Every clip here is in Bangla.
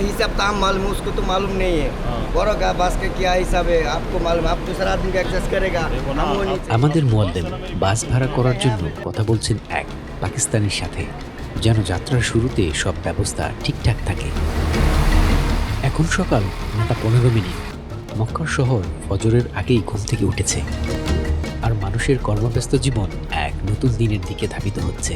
हिसाब तो हम मालूम है, उसको तो मालूम नहीं है हाँ। बोरो का बस का क्या हिसाब है आपको मालूम है आप दूसरा आदमी का एडजस्ट करेगा देखो ना, हम वो नहीं आप- আমাদের মোয়াল্লেম বাস ভাড়া করার জন্য কথা বলছেন এক পাকিস্তানের সাথে যেন যাত্রার শুরুতে সব ব্যবস্থা ঠিকঠাক থাকে এখন সকাল নটা পনেরো মিনিট মক্কার শহর ফজরের আগেই ঘুম থেকে উঠেছে আর মানুষের কর্মব্যস্ত জীবন এক নতুন দিনের দিকে ধাবিত হচ্ছে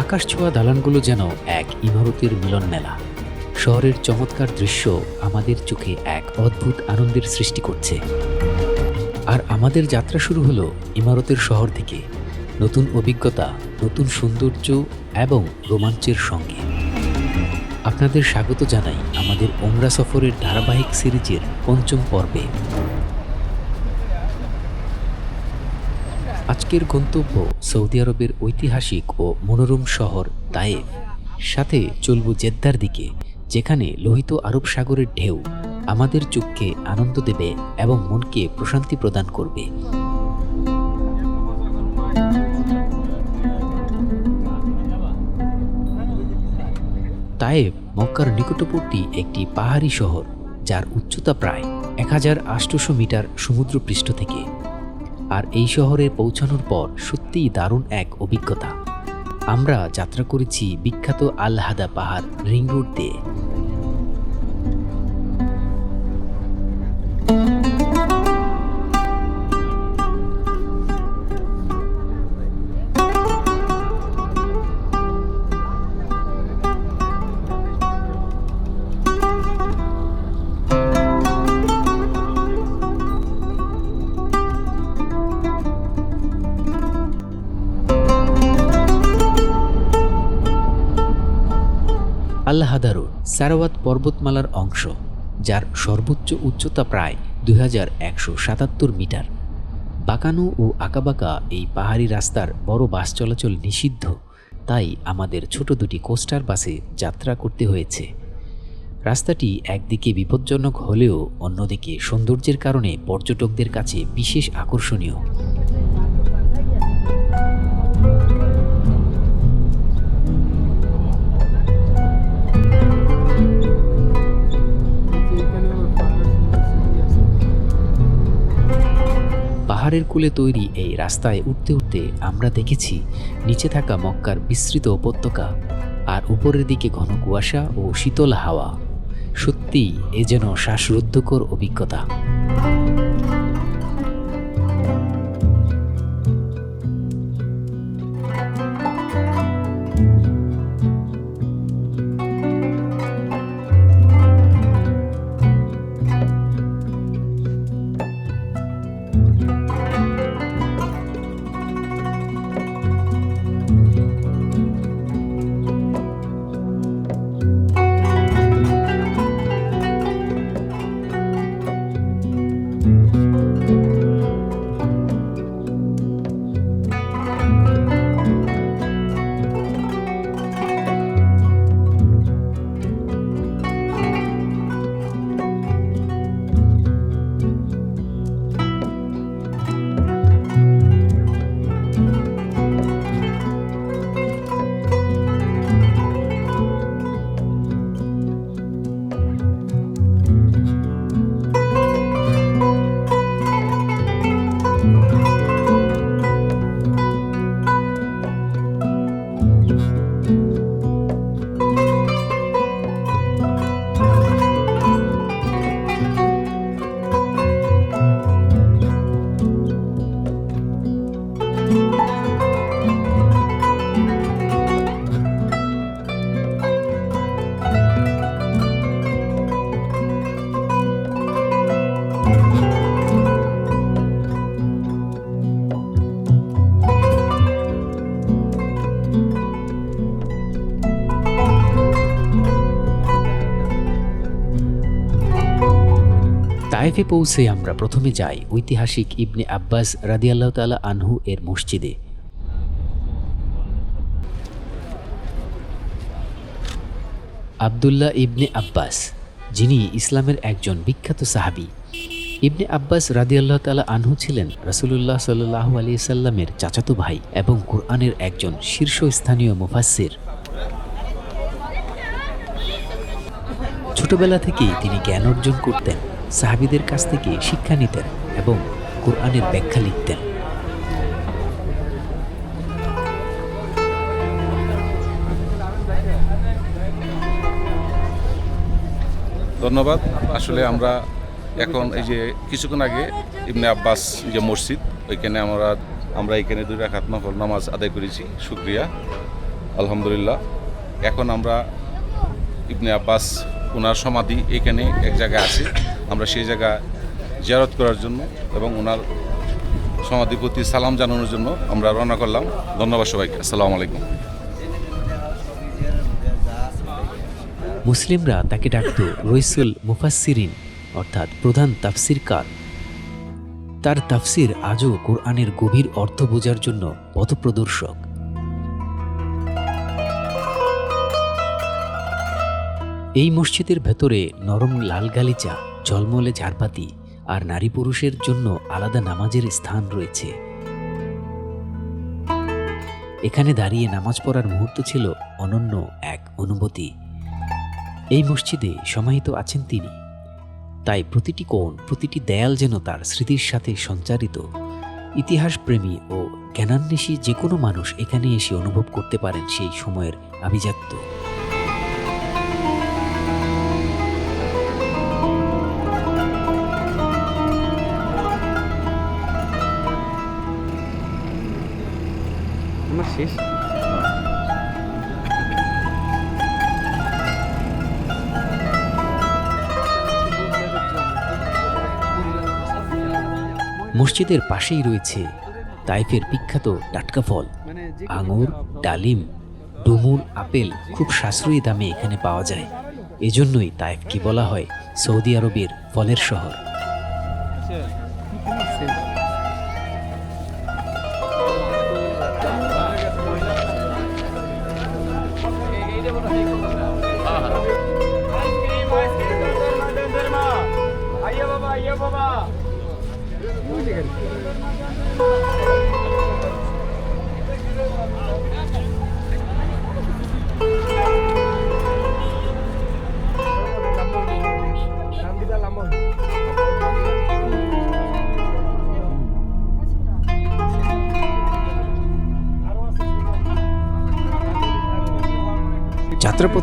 আকাশ ছোঁয়া দালানগুলো যেন এক ইমারতের মিলন মেলা শহরের চমৎকার দৃশ্য আমাদের চোখে এক অদ্ভুত আনন্দের সৃষ্টি করছে। আর আমাদের যাত্রা শুরু হলো ইমারতের শহর থেকে নতুন অভিজ্ঞতা, নতুন সৌন্দর্য এবং রোমাঞ্চের সঙ্গে। আপনাদের স্বাগত জানাই আমাদের ওমরা সফরের ধারাবাহিক সিরিজের পঞ্চম পর্বে। আজকের গন্তব্য সৌদি আরবের ঐতিহাসিক ও মনোরম শহর তায়েফ সাথে চলব জেদ্দার দিকে। যেখানে লোহিত আরব সাগরের ঢেউ আমাদের চোখকে আনন্দ দেবে এবং মনকে প্রশান্তি প্রদান করবে। তায়েব মক্কার নিকটবর্তী একটি পাহাড়ি শহর, যার উচ্চতা প্রায় এক হাজার আটশোশো মিটার সমুদ্রপৃষ্ঠ থেকে। আর এই শহরে পৌঁছানোর পর সত্যিই দারুণ এক অভিজ্ঞতা। আমরা যাত্রা করেছি বিখ্যাত আলহাদা পাহাড় রিং রোড দিয়ে। সারাওয়াত পর্বতমালার অংশ, যার সর্বোচ্চ উচ্চতা প্রায় দুই মিটার। বাঁকানো ও আঁকাবাঁকা এই পাহাড়ি রাস্তার বড় বাস চলাচল নিষিদ্ধ, তাই আমাদের ছোট দুটি কোস্টার বাসে যাত্রা করতে হয়েছে। রাস্তাটি একদিকে বিপজ্জনক হলেও অন্যদিকে সৌন্দর্যের কারণে পর্যটকদের কাছে বিশেষ আকর্ষণীয়। পাহাড়ের কুলে তৈরি এই রাস্তায় উঠতে উঠতে আমরা দেখেছি, নিচে থাকা মক্কার বিস্তৃত উপত্যকা আর উপরের দিকে ঘন কুয়াশা ও শীতল হাওয়া। সত্যিই এ যেন শ্বাসরুদ্ধকর অভিজ্ঞতা। তায়েফে পৌঁছে আমরা প্রথমে যাই ঐতিহাসিক ইবনে আব্বাস রাদিয়াল্লাহ তালা আনহু এর মসজিদে। আবদুল্লাহ ইবনে আব্বাস, যিনি ইসলামের একজন বিখ্যাত সাহাবি। ইবনে আব্বাস রাদিয়াল্লাহ তালা আনহু ছিলেন রসুলুল্লাহ সাল্লাহ আলি সাল্লামের চাচাতো ভাই এবং কোরআনের একজন শীর্ষস্থানীয় মুফাসির ছোটবেলা থেকেই তিনি জ্ঞান অর্জন করতেন। সাহাবিদের কাছ থেকে শিক্ষা নিতেন এবং কোরআনের ব্যাখ্যা লিখতেন। ধন্যবাদ। আসলে আমরা এখন এই যে কিছুক্ষণ আগে ইবনে আব্বাস যে মসজিদ, ওইখানে আমরা আমরা এখানে দুই রাখাত নফল নামাজ আদায় করেছি। শুক্রিয়া। আলহামদুলিল্লাহ। এখন আমরা ইবনে আব্বাস ওনার সমাধি এখানে এক জায়গায় আছে। আমরা সেই জায়গা জিয়ারত করার জন্য এবং ওনার সমাধির প্রতি সালাম জানানোর জন্য আমরা রওনা করলাম। ধন্যবাদ সবাইকে। আসসালামু আলাইকুম। মুসলিমরা তাকে ডাকত রইসুল মুফাসসিরিন, অর্থাৎ প্রধান তাফসিরকার। তার তাফসির আজও কোরআনের গভীর অর্থ বোঝার জন্য পথপ্রদর্শক। এই মসজিদের ভেতরে নরম লাল গালিচা ঝলমলে ঝাড়পাতি আর নারী পুরুষের জন্য আলাদা নামাজের স্থান রয়েছে। এখানে দাঁড়িয়ে নামাজ পড়ার মুহূর্ত ছিল অনন্য এক অনুভূতি। এই মসজিদে সমাহিত আছেন তিনি। তাই প্রতিটি কোণ, প্রতিটি দেয়াল যেন তার স্মৃতির সাথে সঞ্চারিত। ইতিহাসপ্রেমী ও জ্ঞানান্বেষী যে কোনো মানুষ এখানে এসে অনুভব করতে পারেন সেই সময়ের আভিজাত্য। শেষ মসজিদের পাশেই রয়েছে তাইফের বিখ্যাত টাটকা ফল। আঙুর, ডালিম, ডুমুর, আপেল খুব সাশ্রয়ী দামে এখানে পাওয়া যায়। এজন্যই তাইফকে বলা হয় সৌদি আরবের ফলের শহর।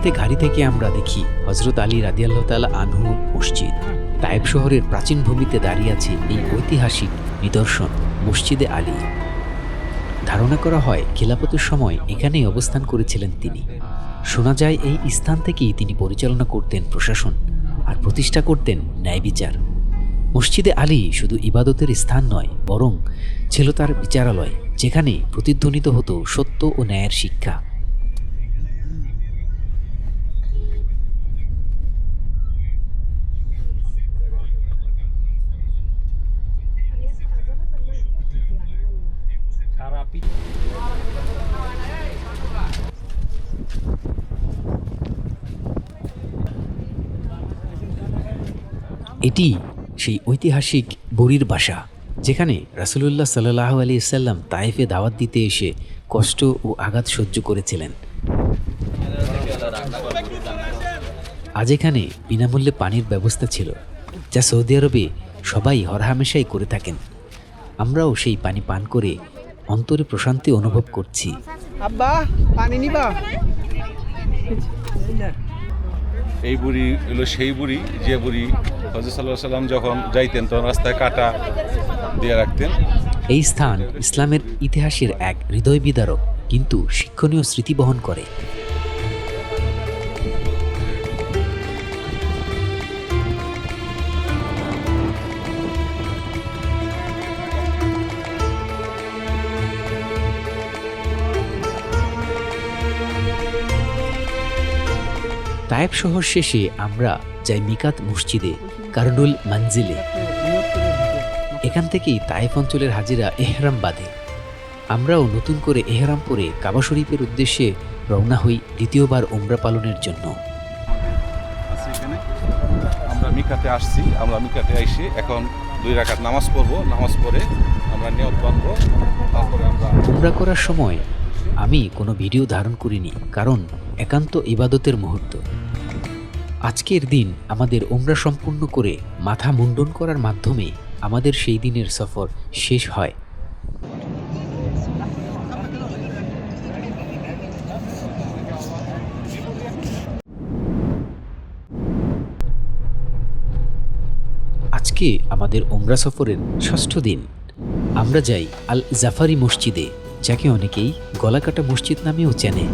যাত্রাপথে গাড়ি থেকে আমরা দেখি হজরত আলী রাদিয়াল্লাহ তালা আনহু মসজিদ। তাইব শহরের প্রাচীন ভূমিতে দাঁড়িয়ে আছে এই ঐতিহাসিক নিদর্শন, মসজিদে আলী। ধারণা করা হয়, খিলাফতের সময় এখানেই অবস্থান করেছিলেন তিনি। শোনা যায়, এই স্থান থেকেই তিনি পরিচালনা করতেন প্রশাসন আর প্রতিষ্ঠা করতেন ন্যায় বিচার। মসজিদে আলী শুধু ইবাদতের স্থান নয়, বরং ছিল তার বিচারালয় যেখানে প্রতিধ্বনিত হতো সত্য ও ন্যায়ের শিক্ষা। এটি সেই ঐতিহাসিক বরির বাসা যেখানে রাসুলুল্লাহ সাল্লাহ আলী সাল্লাম তাইফে দাওয়াত দিতে এসে কষ্ট ও আঘাত সহ্য করেছিলেন। আজ এখানে বিনামূল্যে পানির ব্যবস্থা ছিল যা সৌদি আরবে সবাই হরহামেশাই করে থাকেন। আমরাও সেই পানি পান করে অন্তরে প্রশান্তি অনুভব করছি। আব্বা পানি নিবা। এই বুড়ি হলো সেই বুড়ি যে বুড়ি যখন যাইতেন, তখন রাস্তায় কাটা দিয়ে রাখতেন। এই স্থান ইসলামের ইতিহাসের এক হৃদয় বিদারক কিন্তু শিক্ষণীয় স্মৃতি বহন করে। তায়েব শহর শেষে আমরা যাই মিকাত মসজিদে। কারনুল মানজিলে। এখান থেকেই তাইফ অঞ্চলের হাজিরা এহরাম বাঁধে। আমরাও নতুন করে এহরাম পরে কাবা শরীফের উদ্দেশ্যে রওনা হই দ্বিতীয়বার ওমরা পালনের জন্য। এখানে আমরা মিকাতে আসছি আমরা মিকাতে এসে এখন দুই রাকাত নামাজ পড়ব নামাজ পড়ে আমরা নিয়ত বানবো তারপরে আমরা উমরা করার সময় আমি কোনো ভিডিও ধারণ করিনি কারণ একান্ত ইবাদতের মুহূর্ত। আজকের দিন আমাদের ওমরা সম্পূর্ণ করে মাথা মুন্ডন করার মাধ্যমে আমাদের সেই দিনের সফর শেষ হয়। আজকে আমাদের ওমরা সফরের ষষ্ঠ দিন। আমরা যাই আল জাফারি মসজিদে, যাকে অনেকেই গলাকাটা মসজিদ নামেও চেনে।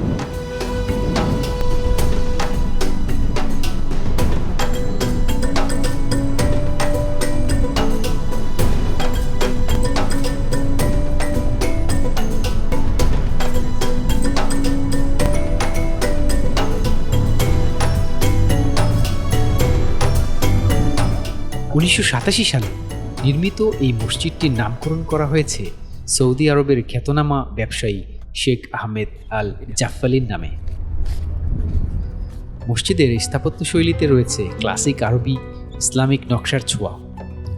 উনিশশো সাতাশি সালে নির্মিত এই মসজিদটির নামকরণ করা হয়েছে সৌদি আরবের খ্যাতনামা ব্যবসায়ী শেখ আহমেদ আল জাফফালির নামে। মসজিদের স্থাপত্যশৈলীতে রয়েছে ক্লাসিক আরবি, ইসলামিক নকশার ছোঁয়া,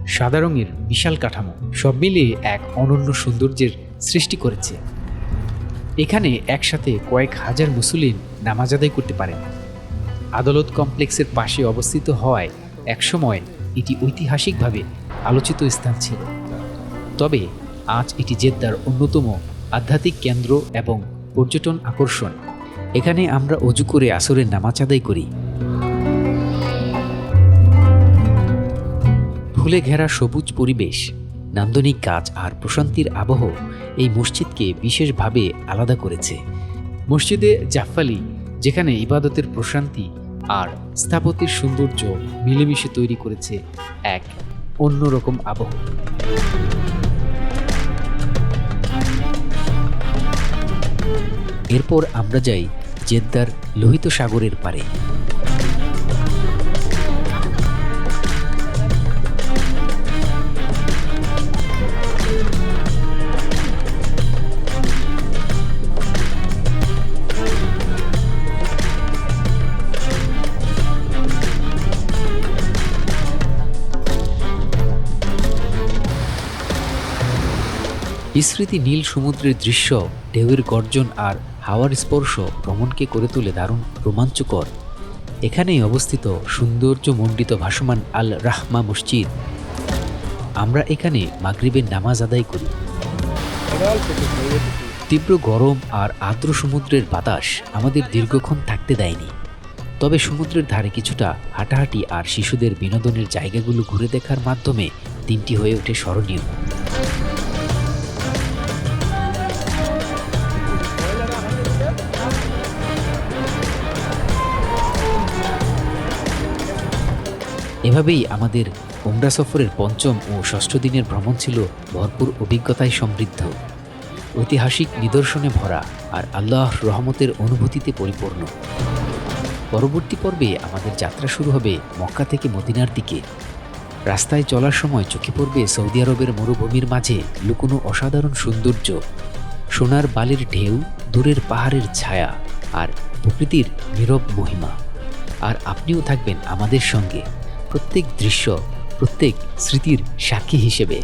সাদা রঙের বিশাল কাঠামো, সব মিলিয়ে এক অনন্য সৌন্দর্যের সৃষ্টি করেছে। এখানে একসাথে কয়েক হাজার মুসলিম নামাজ আদায় করতে পারেন। আদালত কমপ্লেক্সের পাশে অবস্থিত হওয়ায় একসময় এটি ঐতিহাসিকভাবে আলোচিত স্থান ছিল। তবে আজ এটি জেদ্দার অন্যতম আধ্যাত্মিক কেন্দ্র এবং পর্যটন আকর্ষণ। এখানে আমরা অজু করে আসরের নামাজ আদায় করি। ফুলে ঘেরা সবুজ পরিবেশ, নান্দনিক গাছ আর প্রশান্তির আবহ এই মসজিদকে বিশেষভাবে আলাদা করেছে। মসজিদে জাফালি যেখানে ইবাদতের প্রশান্তি আর স্থাপত্যের সৌন্দর্য মিলেমিশে তৈরি করেছে এক অন্যরকম আবহ। এরপর আমরা যাই জেদ্দার লোহিত সাগরের পারে বিস্মৃতি নীল সমুদ্রের দৃশ্য, ঢেউয়ের গর্জন আর হাওয়ার স্পর্শ ভ্রমণকে করে তোলে দারুণ রোমাঞ্চকর। এখানেই অবস্থিত সৌন্দর্য মণ্ডিত ভাসমান আল রাহমা মসজিদ। আমরা এখানে মাগরিবের নামাজ আদায় করি। তীব্র গরম আর আর্দ্র সমুদ্রের বাতাস আমাদের দীর্ঘক্ষণ থাকতে দেয়নি। তবে সমুদ্রের ধারে কিছুটা হাঁটাহাঁটি আর শিশুদের বিনোদনের জায়গাগুলো ঘুরে দেখার মাধ্যমে দিনটি হয়ে ওঠে স্মরণীয়। এভাবেই আমাদের উমরা সফরের পঞ্চম ও ষষ্ঠ দিনের ভ্রমণ ছিল ভরপুর অভিজ্ঞতায় সমৃদ্ধ। ঐতিহাসিক নিদর্শনে ভরা আর আল্লাহ রহমতের অনুভূতিতে পরিপূর্ণ। পরবর্তী পর্বে আমাদের যাত্রা শুরু হবে মক্কা থেকে মদিনার দিকে। রাস্তায় চলার সময় চোখে পড়বে সৌদি আরবের মরুভূমির মাঝে লুকোনো অসাধারণ সৌন্দর্য। সোনার বালির ঢেউ, দূরের পাহাড়ের ছায়া আর প্রকৃতির নীরব মহিমা। আর আপনিও থাকবেন আমাদের সঙ্গে। প্রত্যেক দৃশ্য প্রত্যেক স্মৃতির সাক্ষী হিসেবে।